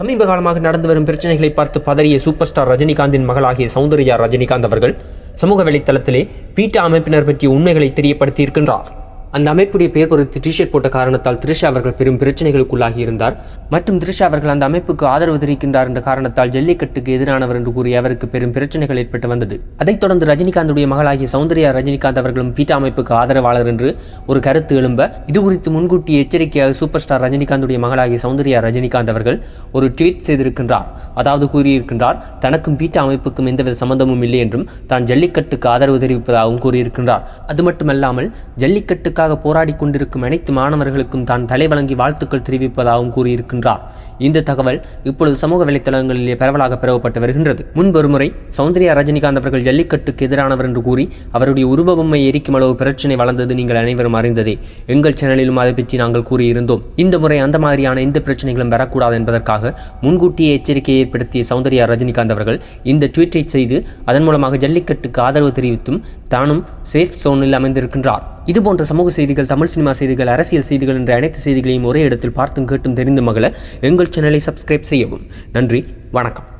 சமீப காலமாக நடந்து வரும் பிரச்சனைகளை பார்த்து பதறிய சூப்பர் ஸ்டார் ரஜினிகாந்தின் மகளாகிய சௌந்தர்யா ரஜினிகாந்த் அவர்கள் சமூக வலைத்தளத்திலே பீட்டா அமைப்பினர் பற்றிய உண்மைகளை தெரியப்படுத்தியிருக்கின்றார். அந்த அமைப்புடைய பெயர் பொறுத்து டிஷர்ட் போட்ட காரணத்தால் த்ரிஷா அவர்கள் பெரும் பிரச்சனைகளுக்குள்ளாகி இருந்தார். மற்றும் த்ரிஷா அவர்கள் அந்த அமைப்புக்கு ஆதரவு தெரிவிக்கின்றார் என்ற காரணத்தால் ஜல்லிக்கட்டுக்கு எதிரானவர் என்று கூறி அவருக்கு பெரும் பிரச்சனைகள் ஏற்பட்டு வந்தது. அதைத் தொடர்ந்து ரஜினிகாந்துடைய மகளாகிய சௌந்தர்யா ரஜினிகாந்த் அவர்களும் பீட்டா அமைப்புக்கு ஆதரவாளர் என்று ஒரு கருத்து எழும்ப இது குறித்து முன்கூட்டி எச்சரிக்கையாக சூப்பர் ஸ்டார் ரஜினிகாந்துடைய மகளாகிய சௌந்தர்யா ரஜினிகாந்த் அவர்கள் ஒரு ட்வீட் செய்திருக்கின்றார். அதாவது கூறியிருக்கின்றார் தனக்கும் பீட்டா அமைப்புக்கும் எந்தவித சம்பந்தமும் இல்லை என்றும் தான் ஜல்லிக்கட்டுக்கு ஆதரவு தெரிவிப்பதாகவும் கூறியிருக்கின்றார். அது மட்டுமல்லாமல் ஜல்லிக்கட்டுக்கு ஜல்லிக்கட்டுக்காக போராடி கொண்டிருக்கும் அனைத்து மாணவர்களுக்கும் தான் தலை வழங்கி வாழ்த்துக்கள் தெரிவிப்பதாகவும் கூறியிருக்கின்றார். இந்த தகவல் இப்பொழுது சமூக வலைத்தளங்களிலே பரவலாக பரவப்பட்டு வருகின்றது. முன்பொரு முறை சௌந்தர்யா ரஜினிகாந்த் அவர்கள் ஜல்லிக்கட்டுக்கு எதிரானவர் என்று கூறி அவருடைய உருவபொம்மை எரிக்கும் அளவு பிரச்சனை வளர்ந்தது நீங்கள் அனைவரும் அறிந்ததே. எங்கள் சேனலிலும் அதை பற்றி நாங்கள் கூறியிருந்தோம். இந்த முறை அந்த மாதிரியான எந்த பிரச்சனைகளும் வரக்கூடாது என்பதற்காக முன்கூட்டியே எச்சரிக்கையை ஏற்படுத்திய சௌந்தர்யா ரஜினிகாந்த் அவர்கள் இந்த ட்வீட்டை செய்து அதன் மூலமாக ஜல்லிக்கட்டுக்கு ஆதரவு தெரிவித்தும் தானும் சேஃப் சோனில் அமைந்திருக்கின்றார். இதுபோன்ற சமூக செய்திகள் தமிழ் சினிமா செய்திகள் அரசியல் செய்திகள் என்ற அனைத்து செய்திகளையும் ஒரே இடத்தில் பார்த்தும் கேட்டும் தெரிந்து மகள எங்கள் சேனலை சப்ஸ்கிரைப் செய்யவும். நன்றி வணக்கம்.